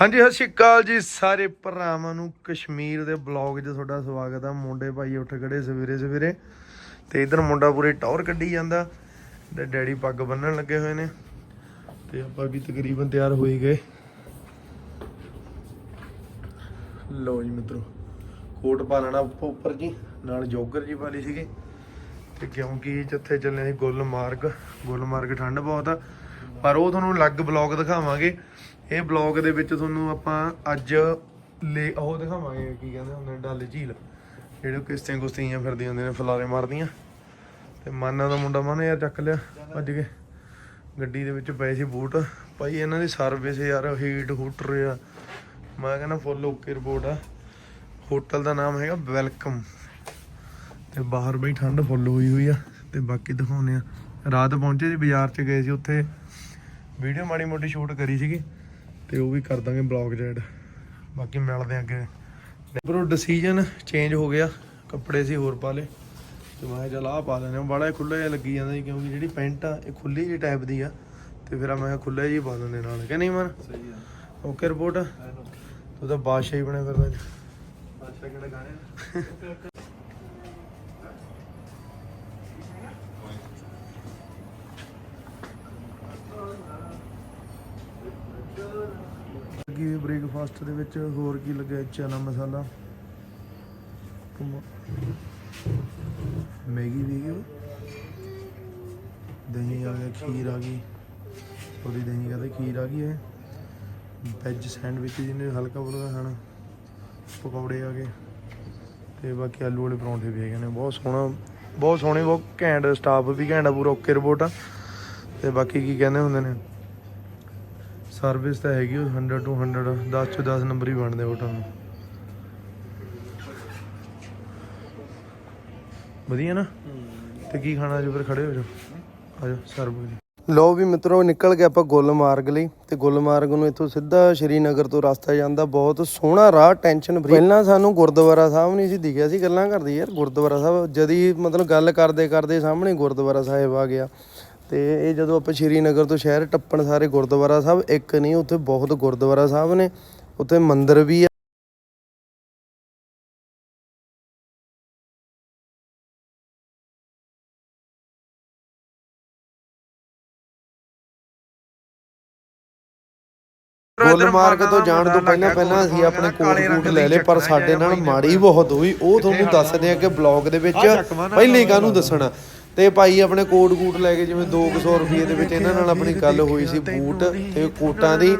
ਹਾਂਜੀ, ਸਤਿ ਸ਼੍ਰੀ ਅਕਾਲ ਜੀ ਸਾਰੇ ਭਰਾਵਾਂ ਨੂੰ ਕਸ਼ਮੀਰ ਦੇ ਬਲੌਗ 'ਚ ਤੁਹਾਡਾ ਸਵਾਗਤ ਆ। ਮੁੰਡੇ ਭਾਈ ਉੱਠ ਖੜੇ ਸਵੇਰੇ ਸਵੇਰੇ ਤੇ ਇਧਰ ਮੁੰਡਾ ਪੂਰੇ ਟੌਰ ਕੱਢੀ ਜਾਂਦਾ ਤੇ ਡੈਡੀ ਪੱਗ ਬੰਨਣ ਲੱਗੇ ਹੋਏ ਨੇ ਤੇ ਆਪਾਂ ਵੀ ਤਕਰੀਬਨ ਤਿਆਰ ਹੋਈ ਗਏ। ਲੋ ਜੀ ਮਿੱਤਰੋ, ਕੋਟ ਪਾ ਲੈਣਾ ਉੱਪਰ ਜੀ, ਨਾਲ ਜੋਗਰ ਜੀ ਪਾ ਲਈ ਸੀਗੇ। ਤੇ ਕਿਉਂਕਿ ਜਿੱਥੇ ਚੱਲੇ ਸੀ ਗੁਲਮਾਰਗ ਗੁਲਮਾਰਗ ਠੰਡ ਬਹੁਤ ਆ। ਪਰ ਉਹ ਤੁਹਾਨੂੰ ਅਲੱਗ ਬਲੌਗ ਦਿਖਾਵਾਂਗੇ। ਇਹ ਬਲੌਗ ਦੇ ਵਿੱਚ ਤੁਹਾਨੂੰ ਆਪਾਂ ਅੱਜ ਲੈ ਉਹ ਦਿਖਾਵਾਂਗੇ, ਕੀ ਕਹਿੰਦੇ ਹੁੰਦੇ ਡੱਲ ਝੀਲ। ਜਿਹੜੇ ਕਿਸ਼ਤੀਆਂ ਕੁਸ਼ਤੀਆਂ ਫਿਰਦੀਆਂ ਹੁੰਦੀਆਂ ਨੇ ਫਲਾਰੇ ਮਾਰਦੀਆਂ। ਤੇ ਮਾਨਾ ਦਾ ਮੁੰਡਾ ਮਾਨੇ ਯਾਰ ਚੱਕ ਲਿਆ, ਭੱਜ ਕੇ। ਗੱਡੀ ਦੇ ਵਿੱਚ ਪਏ ਸੀ ਬੂਟ। ਭਾਈ, ਇਹਨਾਂ ਦੀ ਸਰਵਿਸ ਯਾਰ ਹੀਟ ਹੂਟਰ ਆ। ਮੈਂ ਕਹਿੰਦਾ ਫੁੱਲ ਓਕੇ ਰਿਪੋਰਟ ਆ। ਹੋਟਲ ਦਾ ਨਾਮ ਹੈਗਾ ਵੈਲਕਮ। ਤੇ ਬਾਹਰ ਬਈ ਠੰਡ ਫੁੱਲ ਹੋਈ ਹੋਈ ਆ। ਤੇ ਬਾਕੀ ਦਿਖਾਉਨੇ ਆ। ਰਾਤ ਪਹੁੰਚੇ ਸੀ, ਬਾਜ਼ਾਰ ਚ ਗਏ ਸੀ ਉੱਥੇ। ਵੀਡੀਓ ਮਾੜੀ ਮੋਟੀ ਸ਼ੂਟ ਕਰੀ ਸੀਗੀ। ਤੇ ਉਹ ਵੀ ਕਰ ਦਾਂਗੇ ਬਲੌਗ ਜੈਡ। ਬਾਕੀ ਮਿਲਦੇ ਆ ਅੱਗੇ। ਬਰੋ ਡਿਸੀਜਨ ਚੇਂਜ ਹੋ ਗਿਆ। ਕੱਪੜੇ ਸੀ ਹੋਰ ਪਾ ਲੇ ਤੇ ਮੈਂ ਚੱਲ ਆਹ ਪਾ ਲੈਣੇ ਬੜਾ ਖੁੱਲਾ ਜਿਹਾ ਲੱਗੀ ਜਾਂਦਾ ਸੀ ਕਿਉਂਕਿ ਜਿਹੜੀ ਪੈਂਟ ਆ ਇਹ ਖੁੱਲੀ ਜਿਹੀ ਟਾਈਪ ਦੀ ਆ। ਤੇ ਫਿਰ ਮੈਂ ਖੁੱਲਾ ਜਿਹੀ ਪਾ ਲੈਂਦੇ ਨਾਲ। ਕਿ ਨਹੀਂ ਮਨ? ਸਹੀ ਆ। ਓਕੇ ਰਿਪੋਰਟ ਤੂੰ ਤਾਂ ਬਾਦਸ਼ਾਹ ਹੀ ਬਣਿਆ ਫਿਰਦਾ ਜੀ ਬਾਦਸ਼ਾਹ ਕਿਹੜਾ ਗਾਣੇ ਕੀ ਬ੍ਰੇਕਫਾਸਟ ਦੇ ਵਿੱਚ, ਹੋਰ ਕੀ ਲੱਗਿਆ ਚਨਾ ਮਸਾਲਾ? ਮੈਗੀ ਵੀ ਗਈ ਦਹੀਂ ਆ ਗਿਆ, ਖੀਰ ਆ ਗਈ। ਉਹਦੀ ਦਹੀਂ ਕਹਿੰਦੇ ਖੀਰ ਆ ਗਈ ਹੈ ਵੈਜ ਸੈਂਡਵਿਚ ਜਿਹਨੇ ਹਲਕਾ ਫੁਲਕਾ ਖਾਣਾ, ਪਕੌੜੇ ਆ ਗਏ। ਤੇ ਬਾਕੀ ਆਲੂ ਵਾਲੇ ਪਰੌਂਠੇ ਵੀ ਹੈਗੇ ਨੇ। ਬਹੁਤ ਸੋਹਣਾ, ਬਹੁਤ ਸੋਹਣੇ, ਬਹੁਤ ਘੈਂਟ ਸਟਾਫ ਵੀ ਘੈਂਟ ਆ, ਪੂਰਾ ਓਕੇ ਰਿਪੋਰਟ ਆ। ਤੇ ਬਾਕੀ ਕੀ ਕਹਿੰਦੇ ਹੁੰਦੇ ਨੇ? ਸਰਵਿਸ ਤਾਂ ਹੈਗੀ ਉਹ 100 ਟੂ 100 10 ਚ 10 ਨੰਬਰ ਹੀ ਬਣਦੇ ਹੋਟਲ ਨੂੰ। ਵਧੀਆ ਨਾ? ਤੇ ਕੀ ਖਾਣਾ ਜੋ ਫਿਰ ਖੜੇ ਹੋ ਜਾ ਆ ਸਰਵ ਲੋ ਵੀ ਮਿੱਤਰੋ, ਨਿਕਲ ਗਏ ਆਪਾਂ ਗੁਲਮਾਰਗ ਲਈ। ਤੇ ਗੁਲਮਾਰਗ ਨੂੰ ਇੱਥੋਂ ਸਿੱਧਾ ਸ਼੍ਰੀਨਗਰ ਤੋਂ ਰਸਤਾ ਜਾਂਦਾ। ਬਹੁਤ ਸੋਹਣਾ ਰਾਹ ਟੈਨਸ਼ਨ ਫਰੀ ਪਹਿਲਾਂ ਸਾਨੂੰ ਗੁਰਦੁਆਰਾ ਸਾਹਿਬ ਨਹੀਂ ਸੀ ਦਿਖਿਆ ਸੀ। ਗੱਲਾਂ ਕਰਦੀ ਯਾਰ, ਗੁਰਦੁਆਰਾ ਸਾਹਿਬ, ਜਦੀ ਮਤਲਬ ਗੱਲ ਕਰਦੇ ਕਰਦੇ ਸਾਹਮਣੇ ਗੁਰਦੁਆਰਾ ਸਾਹਿਬ ਆ ਗਿਆ। ਤੇ ਇਹ ਜਦੋਂ ਆਪਾਂ ਸ਼੍ਰੀਨਗਰ ਤੋਂ ਸ਼ਹਿਰ ਟੱਪਣ ਸਾਰੇ ਗੁਰਦੁਆਰਾ ਸਾਹਿਬ ਇੱਕ ਨਹੀਂ ਉੱਥੇ ਬਹੁਤ ਗੁਰਦੁਆਰਾ ਸਾਹਿਬ ਨੇ ਉੱਥੇ ਮੰਦਿਰ ਵੀ ਆ। ਗੁਲਮਾਰਗ ਤੋਂ ਜਾਣ ਤੋਂ ਪਹਿਲਾਂ ਪਹਿਲਾਂ ਅਸੀਂ ਆਪਣੇ ਕੋਟ ਕੂਟ ਲੈ ਲਏ ਪਰ ਸਾਡੇ ਨਾਲ ਮਾੜੀ ਬਹੁਤ ਹੋਈ। ਉਹ ਤੁਹਾਨੂੰ ਦੱਸਦੇ ਆ ਕਿ ਬਲੌਗ ਦੇ ਵਿੱਚ ਪਹਿਲਾਂ ਹੀ ਕਾਹਨੂੰ ਦੱਸਣਾ? ਤੇ ਭਾਈ ਆਪਣੇ ਕੋਟ ਕੂਟ ਲੈ ਕੇ ਜਿਵੇਂ 200 ਰੁਪਏ ਦੇ ਵਿੱਚ ਇਹਨਾਂ ਨਾਲ ਆਪਣੀ ਗੱਲ ਹੋਈ ਸੀ ਬੂਟ ਤੇ ਕੋਟਾਂ ਦੀ।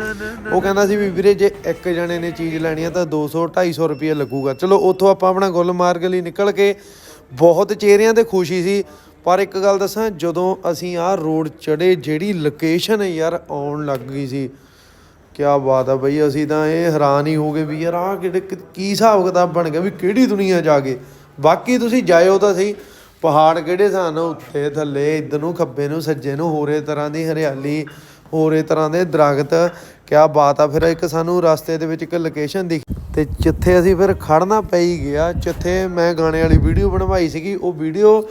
ਉਹ ਕਹਿੰਦਾ ਸੀ ਵੀ ਵੀਰੇ ਜੇ ਇੱਕ ਜਣੇ ਨੇ ਚੀਜ਼ ਲੈਣੀ ਆ ਤਾਂ 200 250 ਰੁਪਏ ਲੱਗੂਗਾ। ਚਲੋ ਉੱਥੋਂ ਆਪਾਂ ਆਪਣਾ ਗੁਲਮਾਰਗ ਲਈ ਨਿਕਲ ਕੇ ਬਹੁਤ ਚਿਹਰਿਆਂ ਤੇ ਖੁਸ਼ੀ ਸੀ। ਪਰ ਇੱਕ ਗੱਲ ਦੱਸਾਂ, ਜਦੋਂ ਅਸੀਂ ਆਹ ਰੋਡ ਚੜੇ ਜਿਹੜੀ ਲੋਕੇਸ਼ਨ ਯਾਰ ਆਉਣ ਲੱਗ ਗਈ ਸੀ, ਕਿਆ ਬਾਤ ਆ ਬਈ, ਅਸੀਂ ਤਾਂ ਇਹ ਹੈਰਾਨ ਹੀ ਹੋ ਗਏ ਵੀ ਯਾਰ ਆਹ ਕਿਹੜੇ ਕਿ- ਕੀ ਹਿਸਾਬ ਕਿਤਾਬ ਬਣ ਗਿਆ ਵੀ ਕਿਹੜੀ ਦੁਨੀਆ ਜਾ ਕੇ। ਬਾਕੀ ਤੁਸੀਂ ਜਾਇਓ ਤਾਂ ਸਹੀ ਪਹਾੜ ਕਿਹੜੇ ਸਨ ਉੱਥੇ? ਥੱਲੇ ਇੱਧਰ ਨੂੰ ਖੱਬੇ ਨੂੰ, ਸੱਜੇ ਨੂੰ, ਹੋਰੇ ਤਰ੍ਹਾਂ ਦੀ ਹਰਿਆਲੀ, ਹੋਰੇ ਤਰ੍ਹਾਂ ਦੇ ਦਰਖਤ। ਕਿਆ ਬਾਤ ਆ, ਫਿਰ ਇੱਕ ਸਾਨੂੰ ਰਸਤੇ ਦੇ ਵਿੱਚ ਇੱਕ ਲੋਕੇਸ਼ਨ ਦਿਖ ਤੇ ਜਿੱਥੇ ਅਸੀਂ ਫਿਰ ਖੜਨਾ ਪਈ ਗਿਆ, ਜਿੱਥੇ ਮੈਂ ਗਾਣੇ ਵਾਲੀ ਵੀਡੀਓ ਬਣਵਾਈ ਸੀਗੀ, ਉਹ ਵੀਡੀਓ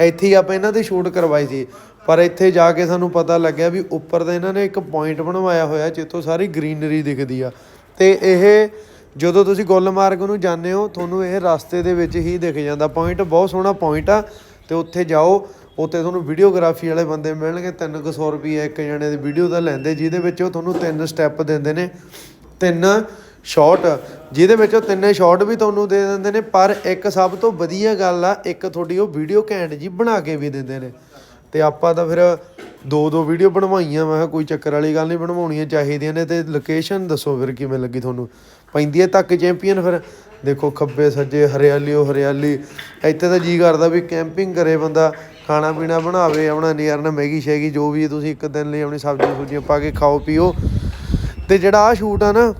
ਇੱਥੇ ਹੀ ਆਪਾਂ ਇਹਨਾਂ ਦੀ ਸ਼ੂਟ ਕਰਵਾਈ ਸੀ। ਪਰ ਇੱਥੇ ਜਾ ਕੇ ਸਾਨੂੰ ਪਤਾ ਲੱਗਿਆ ਵੀ ਉੱਪਰ ਦਾ ਇਹਨਾਂ ਨੇ ਇੱਕ ਪੁਆਇੰਟ ਬਣਵਾਇਆ ਹੋਇਆ, ਜਿੱਥੋਂ ਸਾਰੀ ਗ੍ਰੀਨਰੀ ਦਿਖਦੀ ਆ। ਤੇ ਇਹ ਜਦੋਂ ਤੁਸੀਂ ਗੁੱਲਮਾਰਗ ਨੂੰ ਜਾਂਦੇ ਹੋ, ਤੁਹਾਨੂੰ ਇਹ ਰਸਤੇ ਦੇ ਵਿੱਚ ਹੀ ਦਿਖ ਜਾਂਦਾ। ਪੁਆਇੰਟ ਬਹੁਤ ਸੋਹਣਾ ਪੁਆਇੰਟ ਆ, ਤੇ ਉੱਥੇ ਜਾਓ, ਉੱਥੇ ਤੁਹਾਨੂੰ ਵੀਡੀਓਗ੍ਰਾਫੀ ਵਾਲੇ ਬੰਦੇ ਮਿਲਣਗੇ 300 ਰੁਪਏ ਇੱਕ ਜਣੇ ਦੀ ਵੀਡੀਓ ਦਾ ਲੈਂਦੇ, ਜਿਹਦੇ ਵਿੱਚ ਉਹ ਤੁਹਾਨੂੰ ਤਿੰਨ ਸਟੈਪ ਦਿੰਦੇ ਨੇ, ਤਿੰਨ ਸ਼ਾਟ ਜਿਹਦੇ ਵਿੱਚ ਉਹ ਤਿੰਨੇ ਸ਼ਾਟ ਵੀ ਤੁਹਾਨੂੰ ਦੇ ਦਿੰਦੇ ਨੇ, ਪਰ ਇੱਕ ਸਭ ਤੋਂ ਵਧੀਆ ਗੱਲ ਆ, ਇੱਕ ਤੁਹਾਡੀ ਉਹ ਵੀਡੀਓ ਘੈਂਟ ਜੀ ਬਣਾ ਕੇ ਵੀ ਦਿੰਦੇ ਨੇ। ਤੇ ਆਪਾਂ ਤਾਂ ਫਿਰ ਦੋ ਦੋ ਵੀਡੀਓ ਬਣਵਾਈਆਂ, ਮੈਂ ਕਿਹਾ ਕੋਈ ਚੱਕਰ ਵਾਲੀ ਗੱਲ ਨਹੀਂ ਬਣਵਾਉਣੀਆਂ ਚਾਹੀਦੀਆਂ ਨੇ ਤੇ ਲੋਕੇਸ਼ਨ ਦੱਸੋ ਫਿਰ ਕਿਵੇਂ ਲੱਗੀ ਤੁਹਾਨੂੰ। ਪੈਂਦੀ ਹੈ ਤੱਕ ਚੈਂਪੀਅਨ ਫਿਰ। ਦੇਖੋ ਖੱਬੇ ਸੱਜੇ ਹਰਿਆਲੀ ਉਹ ਹਰਿਆਲੀ। ਇੱਥੇ ਤਾਂ ਜੀ ਕਰਦਾ ਵੀ ਕੈਂਪਿੰਗ ਕਰੇ ਬੰਦਾ ਖਾਣਾ ਪੀਣਾ ਬਣਾਵੇ, ਆਪਣਾ ਨਿਆਰ ਮੈਗੀ ਸ਼ੈਗੀ ਜੋ ਵੀ ਤੁਸੀਂ ਇੱਕ ਦਿਨ ਲਈ ਆਪਣੀ ਸਬਜ਼ੀਆਂ ਸੁਬਜ਼ੀਆਂ ਪਾ ਕੇ ਖਾਓ, ਪੀਓ। ਤੇ ਜਿਹੜਾ ਆ ਸ਼ੂਟ ਆ ਨਾ,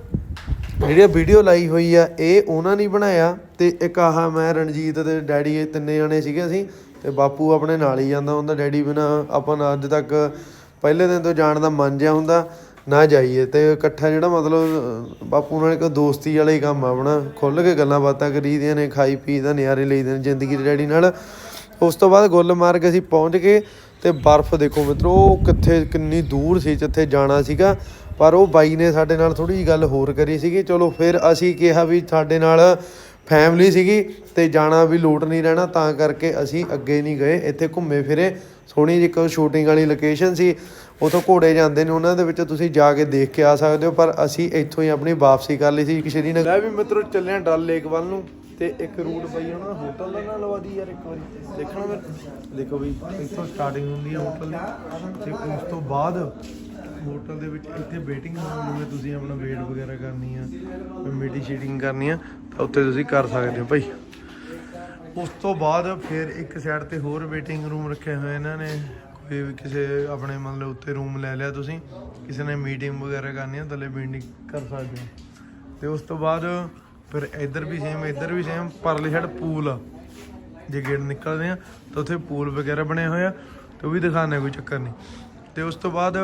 ਜਿਹੜੀ ਵੀਡੀਓ ਲਾਈ ਹੋਈ ਆ, ਇਹ ਉਹਨਾਂ ਨੇ ਬਣਾਇਆ ਤੇ ਇੱਕ ਆਹ ਮੈਂ ਰਣਜੀਤ ਤੇ ਡੈਡੀ ਇਹ ਤਿੰਨੇ ਜਣੇ ਸੀਗੇ ਅਸੀਂ। ਤੇ ਬਾਪੂ ਆਪਣੇ ਨਾਲ ਹੀ ਜਾਂਦਾ ਹੁੰਦਾ, ਡੈਡੀ ਬਿਨਾ ਆਪਾਂ ਨਾ ਅੱਜ ਤੱਕ ਪਹਿਲੇ ਦਿਨ ਤੋਂ ਜਾਣ ਦਾ ਮਨ ਜਿਹਾ ਹੁੰਦਾ, ਨਾ ਜਾਈਏ। ਤੇ ਇਕੱਠਾ ਜਿਹੜਾ ਮਤਲਬ ਬਾਪੂ ਨਾਲ ਇੱਕ ਦੋਸਤੀ ਵਾਲਾ ਹੀ ਕੰਮ ਆ ਆਪਣਾ। ਖੁੱਲ ਕੇ ਗੱਲਾਂ ਬਾਤਾਂ ਕਰੀਦੀਆਂ ਨੇ, ਖਾਈ ਪੀ ਦਾ ਨਜ਼ਾਰੇ ਲਈਦੇ ਨੇ ਜ਼ਿੰਦਗੀ ਦੇ ਡੈਡੀ ਨਾਲ। ਉਸ ਤੋਂ ਬਾਅਦ ਗੁੱਲ ਗੁੱਲਮਾਰਗ ਅਸੀਂ ਪਹੁੰਚ ਗਏ ਤੇ ਬਰਫ਼ ਦੇਖੋ ਮਿੱਤਰੋ, ਉਹ ਕਿੱਥੇ ਕਿੰਨੀ ਦੂਰ ਸੀ ਜਿੱਥੇ ਜਾਣਾ ਸੀਗਾ। ਪਰ ਉਹ ਬਾਈ ਨੇ ਸਾਡੇ ਨਾਲ ਥੋੜੀ ਜਿਹੀ ਗੱਲ ਹੋਰ ਕਰੀ ਸੀਗੀ। ਚਲੋ ਫਿਰ ਅਸੀਂ ਕਿਹਾ ਵੀ ਸਾਡੇ ਨਾਲ ਫੈਮਿਲੀ ਸੀਗੀ ਤੇ ਜਾਣਾ ਵੀ ਲੋਟ ਨਹੀਂ ਰਹਿਣਾ, ਤਾਂ ਕਰਕੇ ਅਸੀਂ ਅੱਗੇ ਨਹੀਂ ਗਏ। ਇੱਥੇ ਘੁੰਮੇ ਫਿਰੇ। ਸੋਹਣੀ ਜਿਹੀ ਇੱਕ ਸ਼ੂਟਿੰਗ ਵਾਲੀ ਲੋਕੇਸ਼ਨ ਸੀ। ਉਥੋਂ ਘੋੜੇ ਜਾਂਦੇ ਨੇ, ਉਹਨਾਂ ਦੇ ਵਿੱਚ ਤੁਸੀਂ ਜਾ ਕੇ ਦੇਖ ਕੇ ਆ ਸਕਦੇ ਹੋ, ਪਰ ਅਸੀਂ ਇੱਥੋਂ ਹੀ ਆਪਣੀ ਵਾਪਸੀ ਕਰ ਲਈ ਸੀ ਇੱਕ ਸ਼੍ਰੀਨਗਰ। ਲੈ ਵੀ ਮਿੱਤਰੋ ਚੱਲਿਆ ਡਲ ਲੇਕ ਵੱਲ ਨੂੰ ਤੇ ਇੱਕ ਰੂਟ ਬਈ ਉਹਨਾਂ ਹੋਟਲ ਦਾ ਨਾਲ ਲਵਾ ਦੀ ਯਾਰ ਇੱਕ ਵਾਰੀ। ਦੇਖਣਾ ਮੈਂ। ਦੇਖੋ ਵੀ ਇੱਥੋਂ ਸਟਾਰਟਿੰਗ ਹੁੰਦੀ ਹੈ ਹੋਟਲ ਦੀ ਤੇ ਉਸ ਤੋਂ ਬਾਅਦ ਹੋਟਲ ਦੇ ਵਿੱਚ ਇੱਥੇ ਵੇਟਿੰਗ ਰੂਮ ਜਿਵੇਂ ਤੁਸੀਂ ਆਪਣਾ ਵੇਟ ਵਗੈਰਾ ਕਰਨੀ ਆ ਮੀਟਿੰਗ ਸ਼ੀਟਿੰਗ ਕਰਨੀ ਆ, ਤਾਂ ਉੱਥੇ ਤੁਸੀਂ ਕਰ ਸਕਦੇ ਹੋ ਭਾਈ। ਉਸ ਤੋਂ ਬਾਅਦ ਫਿਰ ਇੱਕ ਸਾਈਡ ਤੇ ਹੋਰ ਵੇਟਿੰਗ ਰੂਮ ਰੱਖੇ ਹੋਏ ਇਹਨਾਂ ਨੇ। ਕੋਈ ਵੀ ਕਿਸੇ ਆਪਣੇ ਮਤਲਬ ਲਓ ਉੱਤੇ ਰੂਮ ਲੈ ਲਿਆ ਤੁਸੀਂ, ਕਿਸੇ ਨੇ ਮੀਟਿੰਗ ਵਗੈਰਾ ਕਰਨੀ ਆ, ਥੱਲੇ ਮੀਟਿੰਗ ਕਰ ਸਕਦੇ ਹੋ। ਤੇ ਉਸ ਤੋਂ ਬਾਅਦ ਫਿਰ ਇੱਧਰ ਵੀ ਸੇਮ ਇੱਧਰ ਵੀ ਸੇਮ ਪਰਲੀ ਸਾਈਡ ਪੂਲ ਆ। ਜੇ ਗੇਟ ਨਿਕਲਦੇ ਆ, ਤਾਂ ਉੱਥੇ ਪੂਲ ਵਗੈਰਾ ਬਣੇ ਹੋਏ ਆ, ਤੇ ਉਹ ਵੀ ਦਿਖਾਣੇ ਕੋਈ ਚੱਕਰ ਨਹੀਂ। ਤੇ ਉਸ ਤੋਂ ਬਾਅਦ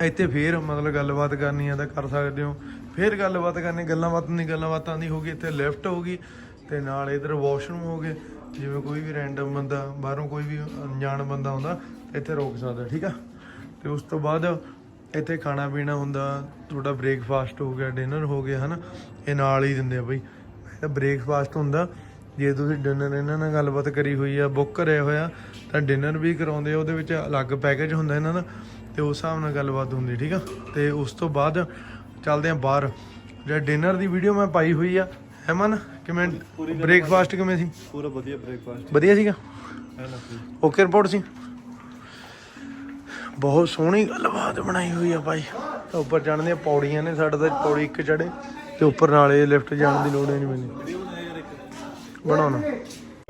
ਇੱਥੇ ਫੇਰ ਮਤਲਬ ਗੱਲਬਾਤ ਕਰਨੀ ਆ ਤਾਂ ਕਰ ਸਕਦੇ ਹੋ। ਫੇਰ ਗੱਲਬਾਤ ਕਰਨੀ, ਗੱਲਾਂ ਬਾਤਾਂ ਦੀ ਗੱਲਾਂ ਬਾਤਾਂ ਦੀ ਹੋ ਗਈ, ਇੱਥੇ ਲਿਫਟ ਹੋ ਗਈ, ਤੇ ਨਾਲ ਇਧਰ ਵਾਸ਼ਰੂਮ ਹੋ ਗਏ। ਜਿਵੇਂ ਕੋਈ ਵੀ ਰੈਂਡਮ ਬੰਦਾ, ਬਾਹਰੋਂ ਕੋਈ ਵੀ ਅਣਜਾਣ ਬੰਦਾ ਆਉਂਦਾ, ਇੱਥੇ ਰੋਕ ਸਕਦਾ, ਠੀਕ ਆ? ਤੇ ਉਸ ਤੋਂ ਬਾਅਦ ਇੱਥੇ ਖਾਣਾ ਪੀਣਾ ਹੁੰਦਾ, ਤੁਹਾਡਾ ਬ੍ਰੇਕਫਾਸਟ ਹੋ ਗਿਆ ਡਿਨਰ ਹੋ ਗਿਆ, ਹਨਾ? ਇਹ ਨਾਲ ਹੀ ਦਿੰਦੇ ਆ ਬਈ। ਇਹਦਾ ਬ੍ਰੇਕਫਾਸਟ ਹੁੰਦਾ। ਜੇ ਤੁਸੀਂ ਡਿਨਰ ਇਹਨਾਂ ਨਾਲ ਗੱਲਬਾਤ ਕਰੀ ਹੋਈ ਆ ਬੁੱਕ ਕਰਿਆ ਹੋਇਆ, ਤਾਂ ਡਿਨਰ ਵੀ ਕਰਾਉਂਦੇ ਆ, ਉਹਦੇ ਵਿੱਚ ਅਲੱਗ ਪੈਕੇਜ ਹੁੰਦਾ ਇਹਨਾਂ ਦਾ। ਤੇ ਉਸ ਹਿਸਾਬ ਨਾਲ ਗੱਲਬਾਤ ਹੁੰਦੀ ਠੀਕ ਆ? ਤੇ ਉਸ ਤੋਂ ਬਾਅਦ ਚੱਲਦੇ ਆ ਬਾਹਰ। ਜਿਹੜਾ ਡਿਨਰ ਦੀ ਵੀਡੀਓ ਮੈਂ ਪਾਈ ਹੋਈ ਆ ਹੈਮਨ ਕਿਵੇਂ ਬ੍ਰੇਕਫਾਸਟ ਕਿਵੇਂ ਸੀ? ਪੂਰਾ ਵਧੀਆ ਬ੍ਰੇਕਫਾਸਟ ਵਧੀਆ ਸੀਗਾ? ਓਕੇ ਰਿਪੋਰਟ ਸੀ। ਬਹੁਤ ਸੋਹਣੀ ਗੱਲਬਾਤ ਬਣਾਈ ਹੋਈ ਆ ਭਾਈ। ਤਾਂ ਉੱਪਰ ਜਾਣ ਦੀਆਂ ਪੌੜੀਆਂ ਨੇ ਸਾਡੇ ਤਾਂ ਪੌੜੀ ਇੱਕ ਚੜੇ ਤੇ ਉੱਪਰ ਨਾਲੇ ਲਿਫਟ ਜਾਣ ਦੀ ਲੋੜ ਨਹੀਂ ਮੈਨੂੰ ਬਣਾਉਣਾ।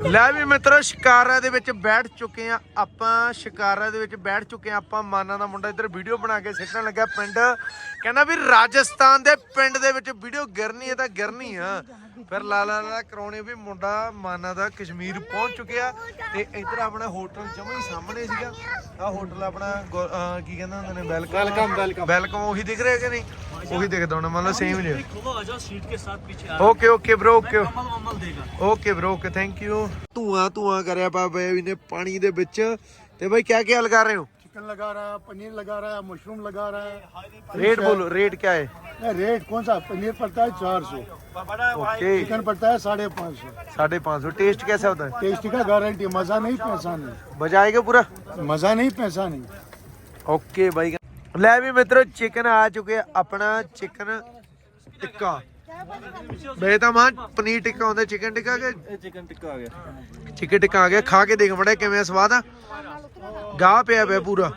ਲੈ ਵੀ ਮਿੱਤਰੋ ਸ਼ਿਕਾਰਾ ਦੇ ਵਿੱਚ ਬੈਠ ਚੁੱਕੇ ਆ ਆਪਾਂ ਸ਼ਿਕਾਰਾ ਦੇ ਵਿੱਚ ਬੈਠ ਚੁੱਕੇ ਆ ਆਪਾਂ ਮਾਨਾ ਦਾ ਮੁੰਡਾ ਇੱਧਰ ਵੀਡੀਓ ਬਣਾ ਕੇ ਸਿੱਟਣ ਲੱਗਾ ਪਿੰਡ। ਕਹਿੰਦਾ ਵੀ ਰਾਜਸਥਾਨ ਦੇ ਪਿੰਡ ਦੇ ਵਿੱਚ ਵੀਡੀਓ ਗਿਰਨੀ ਹੈ ਤਾਂ ਗਿਰਨੀ ਆ। ਫਿਰ ਲਾ ਲਾ ਲਾ ਕਰਾਉਣੇ ਵੀ ਮੁੰਡਾ ਮਾਨਾ ਦਾ ਕਸ਼ਮੀਰ ਪਹੁੰਚ ਚੁੱਕਿਆ ਤੇ ਇੱਧਰ ਆਪਣਾ ਹੋਟਲ ਜਮਾ ਹੀ ਸਾਹਮਣੇ ਸੀਗਾ। ਆ ਹੋਟਲ ਆਪਣਾ ਗੋ- ਅਹ ਕੀ ਕਹਿੰਦੇ ਹੁੰਦੇ ਨੇ ਵੈਲਕਮ ਵੈਲਕਮ। ਵੈਲਕਮ ਉਹੀ ਦਿਖ ਰਿਹਾ ਕਿ ਨਹੀਂ? वही देखता हूँ मतलब same he okay okay bro okay okay bro okay thank you ਧੂਆਂ ਧੂਆਂ ਕਰਿਆ ਪਾ ਬਈ ਇਹਨੇ ਪਾਣੀ ਦੇ ਵਿੱਚ ਤੇ ਬਈ ਕਿਆ ਕਿਆ ਲਗਾ ਰਹੇ ਹੋ चिकन लगा रहा है पनीर लगा रहा है मशरूम लगा रहा है रेट बोलो रेट क्या है नहीं, रेट कौन सा पनीर पड़ता है चार सौ ओके चिकन पड़ता है साढ़े पाँच सौ साढ़े पाँच सौ टेस्ट कैसा होता है टेस्ट का गारंटी मजा नहीं पैसा नहीं मजा आएगा पूरा मजा नहीं पैसा नहीं ओके भाई ਲੈ ਵੀ ਮਿੱਤਰੋ ਚਿਕਨ ਆ ਚੁੱਕੇ ਆਪਣਾ ਚਿਕਨ ਟਿੱਕਾ। ਵੇ ਤਾਂ ਮਾਂ ਪਨੀਰ ਟਿੱਕਾ ਹੁੰਦਾ ਚਿਕਨ ਟਿੱਕਾ ਕਿ? ਚਿਕਨ ਟਿੱਕਾ ਆ ਗਿਆ। ਚਿਕਨ ਟਿੱਕਾ ਆ ਗਿਆ ਖਾ ਕੇ ਦੇਖ ਮੜਾ ਕਿਵੇਂ ਸਵਾਦ ਆ। ਗਾਹ ਪਿਆ ਪਿਆ ਪੂਰਾ।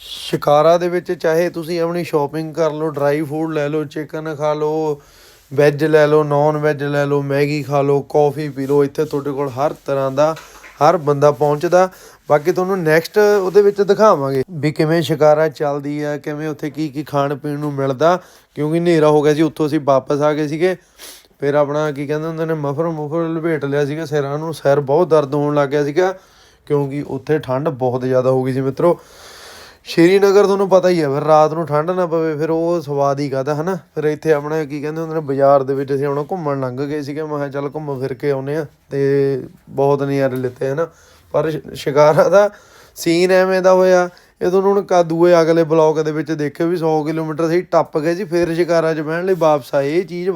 ਸ਼ਿਕਾਰਾ ਦੇ ਵਿੱਚ ਚਾਹੇ ਤੁਸੀਂ ਆਪਣੀ ਸ਼ਾਪਿੰਗ ਕਰ ਲਓ ਡਰਾਈ ਫੂਡ ਲੈ ਲਓ ਚਿਕਨ ਖਾ ਲਓ ਵੈਜ ਲੈ ਲਓ ਨਾਨ ਵੈਜ ਲੈ ਲਓ ਮੈਗੀ ਖਾ ਲਓ ਕਾਫੀ ਪੀ ਲਓ ਇੱਥੇ ਤੁਹਾਡੇ ਕੋਲ ਹਰ ਤਰ੍ਹਾਂ ਦਾ ਹਰ ਬੰਦਾ ਪਹੁੰਚਦਾ। ਬਾਕੀ ਤੁਹਾਨੂੰ ਨੈਕਸਟ ਉਹਦੇ ਵਿੱਚ ਦਿਖਾਵਾਂਗੇ ਵੀ ਕਿਵੇਂ ਸ਼ਿਕਾਰਾ ਚੱਲਦੀ ਆ, ਕਿਵੇਂ ਉੱਥੇ ਕੀ ਕੀ ਖਾਣ ਪੀਣ ਨੂੰ ਮਿਲਦਾ। ਕਿਉਂਕਿ ਹਨੇਰਾ ਹੋ ਗਿਆ ਸੀ, ਉੱਥੋਂ ਅਸੀਂ ਵਾਪਸ ਆ ਗਏ ਸੀਗੇ। ਫਿਰ ਆਪਣਾ ਕੀ ਕਹਿੰਦੇ ਹੁੰਦੇ ਨੇ, ਮਫਰ ਮੁਫਰ ਲਪੇਟ ਲਿਆ ਸੀਗਾ ਸਿਰਾਂ ਨੂੰ। ਸਿਰ ਬਹੁਤ ਦਰਦ ਹੋਣ ਲੱਗ ਗਿਆ ਸੀਗਾ, ਕਿਉਂਕਿ ਉੱਥੇ ਠੰਡ ਬਹੁਤ ਜ਼ਿਆਦਾ ਹੋ ਗਈ ਸੀ ਮਿੱਤਰੋ। ਸ਼੍ਰੀਨਗਰ ਤੁਹਾਨੂੰ ਪਤਾ ਹੀ ਹੈ ਫਿਰ ਰਾਤ ਨੂੰ ਠੰਡ ਨਾ ਪਵੇ, ਫਿਰ ਉਹ ਸਵਾਦ ਹੀ ਕਾਦਾ ਹਨਾ? ਫਿਰ ਇੱਥੇ ਆਪਣਾ ਕੀ ਕਹਿੰਦੇ ਹੁੰਦੇ ਨੇ, ਬਾਜ਼ਾਰ ਦੇ ਵਿੱਚ ਅਸੀਂ ਹੁਣ ਘੁੰਮਣ ਲੰਘ ਗਏ ਸੀਗੇ। ਮੈਂ ਕਿਹਾ ਚੱਲ ਘੁੰਮ ਫਿਰ ਕੇ ਆਉਨੇ ਆ ਤੇ ਬਹੁਤ ਨਜ਼ਾਰੇ ਲਿੱਤੇ, ਹਨਾ? ਪਰ ਸ਼ਿਕਾਰਾ ਦਾ ਸੀਨ ਐਵੇਂ ਦਾ ਹੋਇਆ, ਇਹ ਤੁਹਾਨੂੰ ਹੁਣ ਕਾਦੂਏ ਅਗਲੇ ਬਲੌਗ ਦੇ ਵਿੱਚ ਦੇਖਿਓ ਵੀ 100 ਕਿਲੋਮੀਟਰ ਅਸੀਂ ਟੱਪ ਗਏ ਸੀ ਫਿਰ ਸ਼ਿਕਾਰਾ 'ਚ ਬਹਿਣ ਲਈ ਵਾਪਸ ਆਏ, ਇਹ ਚੀਜ਼